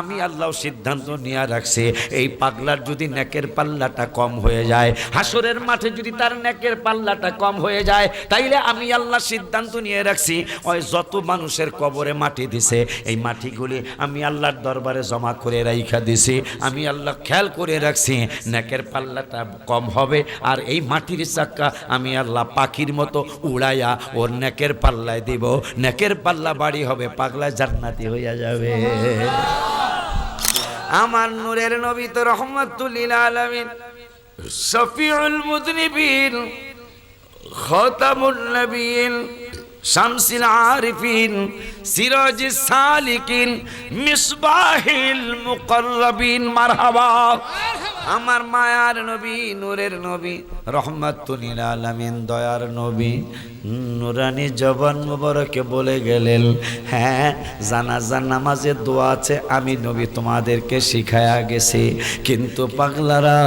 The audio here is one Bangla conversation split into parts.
আমি আল্লাহ সিদ্ধান্ত নিয়ে রাখছি, এই পাগলার যদি নেকের পাল্লাটা কম হয়ে যায়, হাসরের মাঠে যদি তার নেকের পাল্লাটা কম হয়ে যায়, তাইলে আমি আল্লাহ সিদ্ধান্ত নিয়ে রাখছি, ওই যত মানুষের কবরে মাটি দিছে, এই মাটিগুলি আমি আল্লাহর দরবারে জমা করে রাইখা দিছি, আমি আল্লাহ খেয়াল করে রাখছি, নেকের পাল্লাটা কম হবে, আর এই মাটির চাক্কা আমি আল্লাহ পাখির মতো উড়াইয়া ওর নেকের পাল্লায় দিব, নেকের পাল্লা বাড়ি হবে, পাগলা জান্নাতি হইয়া যাবে। আমার নূরের নবী তো রহমতুল্লিল আলমিন। শফিউল মুদনিবিন খতামুল নবীন, শামসিল আরিফিন, সিরাজ সালিকিন, মিসবাহিল মুকররবিন। মারহাবা। আমার মায়ার নবী, নূরের নবী রহমাতুল আলামিন, দয়ার নবী। নুরানি জবান মুবারকে বলে গেলেন হ্যাঁ জানাজার নামাজে দোয়া আছে, আমি নবী তোমাদেরকে শিখায়া গেছি। কিন্তু পাগলারা,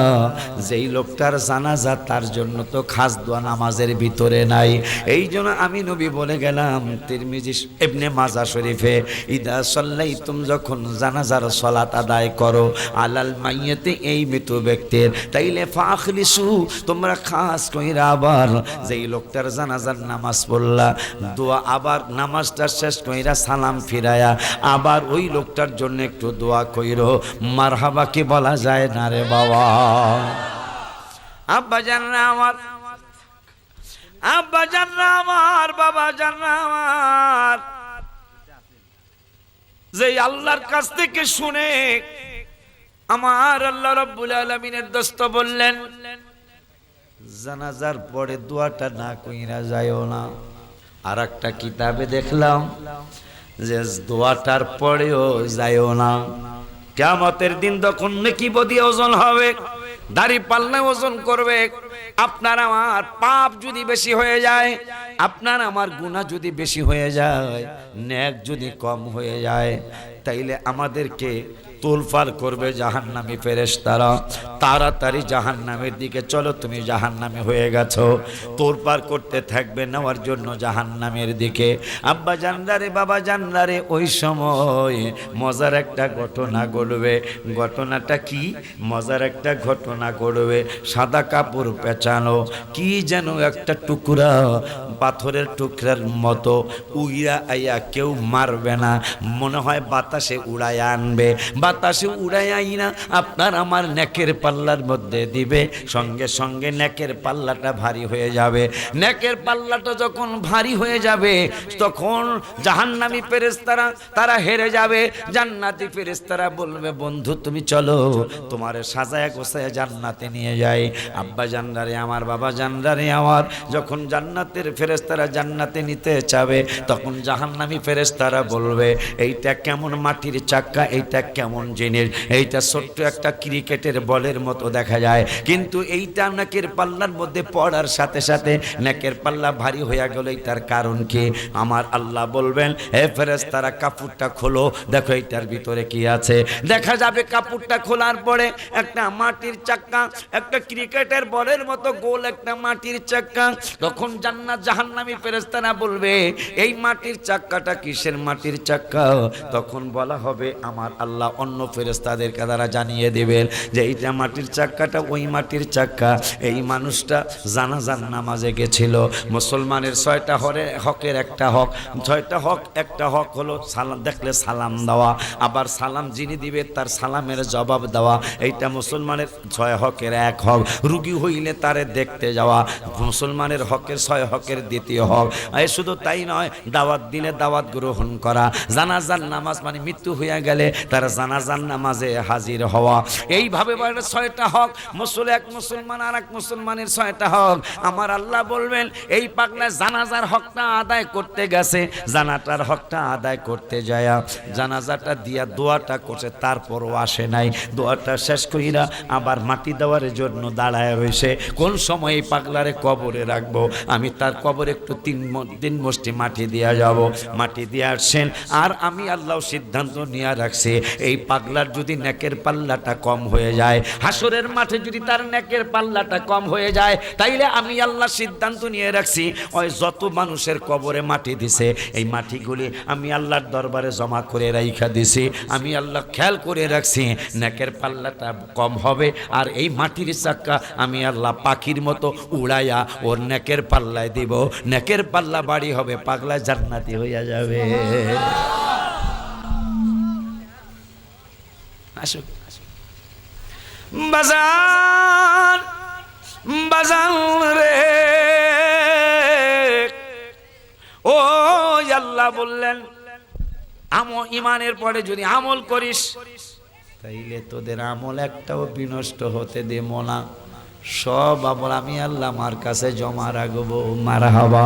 যেই লোকটার জানাজা, তার জন্য তো খাস দোয়া নামাজের ভিতরে নাই। এই জন্য আমি নবী বলে গেলাম, তিরমিজি এমনি মাজা শরীফে, ইদা সল্লাই তুমি যখন জানাজার সলাত আদায় করো, আলাল মাইয়াতে, এই মৃত ব্যক্তির। তাইলে ফাখলিসু, তোমরা খাস কইরা আবার যেই লোকটার জানাজার নামাজ পড়লা, দোয়া আবার নামাজটা শেষ কইরা সালাম ফিরায়া আবার ওই লোকটার জন্য একটু দোয়া কইরো। মারহাবা কি বলা যায় না রে বাবা? আব্বা জানরা আমার। আব্বা জানরা আমার, বাবা জানরা আমার। যে আল্লাহর কাছ থেকে শুনে আমার আল্লাহ রব্বুল আলমিনের দোস্ত বললেন, জানাজার পরে দোয়াটা না কইরা যায়ও না। আর একটা কিতাবে দেখলাম যে দোয়াটার পরেও যায়ও না। কেমতের দিন তখন নাকি বদি ওজন হবে, দাড়ি পাল্লা ওজন করবে, আপনার আমার পাপ যদি বেশি হয়ে যায়, আপনার আমার গুণা যদি বেশি হয়ে যায় ন্যাক যদি কম হয়ে যায়, তাইলে আমাদেরকে তোলফার করবে জাহান্নামি ফেরেশ তাড়াতাড়ি জাহান্নামের দিকে চলো, তুমি জাহান্নামে হয়ে গেছো। তোলপার করতে থাকবে নেওয়ার জন্য জাহান্নামের দিকে। আব্বা জানলারে বাবা জানলারে ওই সময় মজার একটা ঘটনা ঘটবে। ঘটনাটা কি? মজার একটা ঘটনা ঘটবে। সাদা কাপড় পেঁচানো, কি যেন একটা টুকরা, পাথরের টুকরার মতো। উইরা আইয়া কেউ মারবে না। মনে হয় বাতাসে উড়াইয়া আনবে। বাতাসে উড়াই আইনা, আপনার আমার নেকের পাল্লার মধ্যে দিবে, সঙ্গে সঙ্গে নেকের পাল্লাটা ভারী হয়ে যাবে। নেকের পাল্লাটা যখন ভারী হয়ে যাবে, তখন জাহান্নামী ফেরেস্তারা তারা হেরে যাবে। জান্নাতি ফেরেস্তারা বলবে, বন্ধু, তুমি চলো, তোমার সাজায় গোসায় জান্নাতে নিয়ে যাই। আব্বা জান্নারে আমার, বাবা জান্নারে আমার। যখন জান্নাতের ফেরেস্তারা জান্নাতে নিতে চাবে, তখন জাহান্নামী ফেরেস্তারা বলবে, এইটা কেমন মাটির চাক্কা, এইটা কেমন জিনিস? এইটা ছোট্ট একটা ক্রিকেটের বলের মতো দেখা যায়। কিন্তু এইটা নাকের পাল্লার মধ্যে পড়ার সাথে সাথে নাকের পাল্লা ভারী হয়ে গেল তার কারণ কি? আমার আল্লাহ বলবেন, হে ফেরেস্তারা কাপড়টা খোলো। দেখো এইটার ভিতরে কি আছে। দেখা যাবে কাপড়টা খোলার পরে একটা মাটির চাক্কা, একটা ক্রিকেটের বলের মতো গোল একটা মাটির চাক্কা। তখন জান্নাত জাহান্নামী ফেরেস্তারা বলবে, এই মাটির চাক্কাটা কিসের মাটির চাক্কা? তখন বলা হবে, আমার আল্লাহ অন্য ফেরেস্তাদের দ্বারা জানিয়ে দেবেন যে এইটা মাটির চাক্কাটা, ওই মাটির চাক্কা। এই মানুষটা জানাজান নামাজে গেছিল। মুসলমানের ছয়টা হরে, হকের একটা হক। ছয়টা হক, একটা হক হলো সালাম দেখলে সালাম দেওয়া। আবার সালাম যিনি দিবে তার সালামের জবাব দেওয়া। এইটা মুসলমানের ছয় হকের এক হক। রুগী হইলে তারে দেখতে যাওয়া। মুসলমানের হকের ছয় হকের দ্বিতীয় হক। এই শুধু তাই নয়, দাওয়াত দিলে দাওয়াত গ্রহণ করা। জানাজান নামাজ মানে মৃত্যু হইয়া গেলে তার জানাজান নামাজে হাজির হওয়া। এইভাবে বলে ছয়টা হক, মুসল এক মুসলমান আর এক মুসলমানের ছয়টা হক। আমার আল্লাহ বলবেন, এই পাগলা জানাজার হকটা আদায় করতে গেছে, জানাটার হকটা আদায় করতে যায়, জানাজাটা দিয়া দোয়াটা করছে, তারপরও আসে নাই। দোয়াটা শেষ কইরা আবার মাটি দেওয়ার জন্য দাঁড়ায় রয়েছে কোন সময় এই পাগলারে কবরে রাখব? আমি তার কবরে একটু তিন তিন মুষ্টি মাটি দিয়া যাব। মাটি দিয়ে আসছেন, আর আমি আল্লাহ সিদ্ধান্ত নিয়ে রাখছি, এই পাগলার যদি নেকের পাল্লাটা কম হয়ে যায় হাসরের মাঠে যদি তার নেকের পাল্লাটা কম হয়ে যায় তাইলে আমি আল্লাহ সিদ্ধান্ত নিয়ে রাখছি ওই যত মানুষের কবরে মাটি দিছে এই মাটিগুলি আমি আল্লাহর দরবারে জমা করে রাইখা দিছি আমি আল্লাহ খেয়াল করে রাখছি নেকের পাল্লাটা কম হবে আর এই মাটির চাক্কা আমি আল্লাহ পাখির মতো উড়াইয়া ওর নেকের পাল্লায় দিব নেকের পাল্লা বাড়ি হবে পাগলা জান্নাতি হইয়া যাবে। আসুক। বাজার বাজার রে। ও আল্লাহ বললেন, আম ইমানের পরে যদি আমল করিস, তাইলে তোদের আমল একটাও বিনষ্ট হতে দেব না। সব আমল আমি আল্লাহ আমার কাছে জমা রাখব। মারা হবা